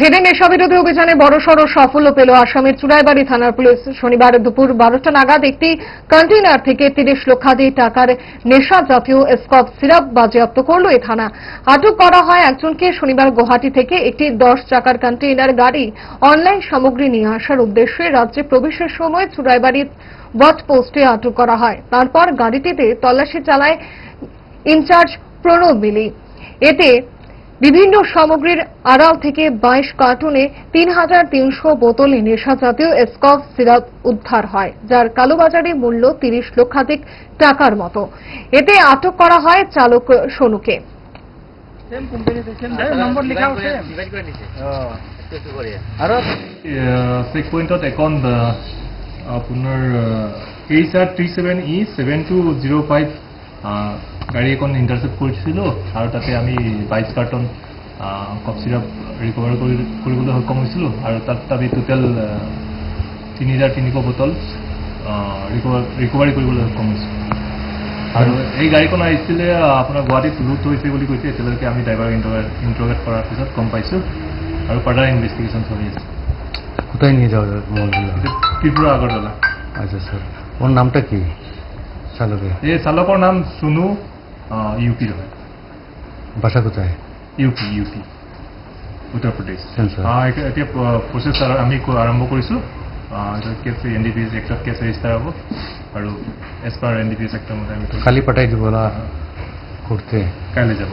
ফেরে নেশা বিরোধী অভিযানে বড়সড় সাফল্য পেল আসামের চুড়াইবাড়ি থানার পুলিশ। শনিবার দুপুর বারোটা নাগাদ একটি কন্টেইনার থেকে তিরিশ লক্ষাধিক টাকার নেশা জাতীয় স্কপ সিরাপ বাজেয়াপ্ত করল এ থানা। আটক করা হয় একজনকে শনিবার গুয়াহাটি থেকে একটি দশ চাকার কন্টেইনার গাড়ি অনলাইন সামগ্রী নিয়ে আসার উদ্দেশ্যে রাজ্যে প্রবেশের সময় চুড়াইবাড়ির ওয়াচ পোস্টে আটক করা হয়। তারপর গাড়িটিতে তল্লাশি চালায় ইনচার্জ প্রণব মিলি। এতে বিভিন্ন সামগ্রীর আড়াল থেকে বাইশ কার্টুনে তিন হাজার তিনশো বোতলে নেশা জাতীয় স্কফ সিরাপ উদ্ধার হয় যার কালোবাজারে মূল্য তিরিশ লক্ষাধিক টাকার মতো। এতে আটক করা হয় চালক সোনুকে। আৰু চেক পইণ্টত একাউণ্ট আপোনাৰ H R three seven E seven two zero' five গাড়ী এখন ইণ্টাৰচেপ্ট কৰিছিলোঁ আৰু তাতে আমি বাইছ কাৰ্টন কফ চিৰাপ ৰিকভাৰ কৰি কৰিবলৈ সক্ষম হৈছিলোঁ আৰু তাত আমি টোটেল তিনি হাজাৰ তিনিশ বটল ৰিকভাৰ ৰিকভাৰী কৰিবলৈ সক্ষম হৈছোঁ আৰু এই গাড়ীখন আহিছিলে আহ, আপোনাৰ গুৱাহাটীত লুট হৈছে বুলি কৈছে এতিয়ালৈকে আমি ড্ৰাইভাৰক ইণ্টাৰগেট কৰাৰ পিছত গম পাইছোঁ আৰু ফাৰ্ডাৰ ইনভেষ্টিগেশ্যন চলি আছে। কোথায় নিয়ে যাওয়া এটা ত্ৰিপুৰা আগৰতলা আচ্ছা স্যাৰ ওৰ নামটা কি? চালকেৰ এই চালকৰ নাম চুনু। হয় বাসা কোথায় UP UP Uttar Pradesh Sensor. আহ, এতিয়া প্ৰচেছ আমি আৰম্ভ কৰিছোঁ case N D P S এক্টত case register হ'ব আৰু as per N D P এছ এক্টৰ মতে আমি। খালি পাঠাই দিব না কৰতে কাইলৈ যাব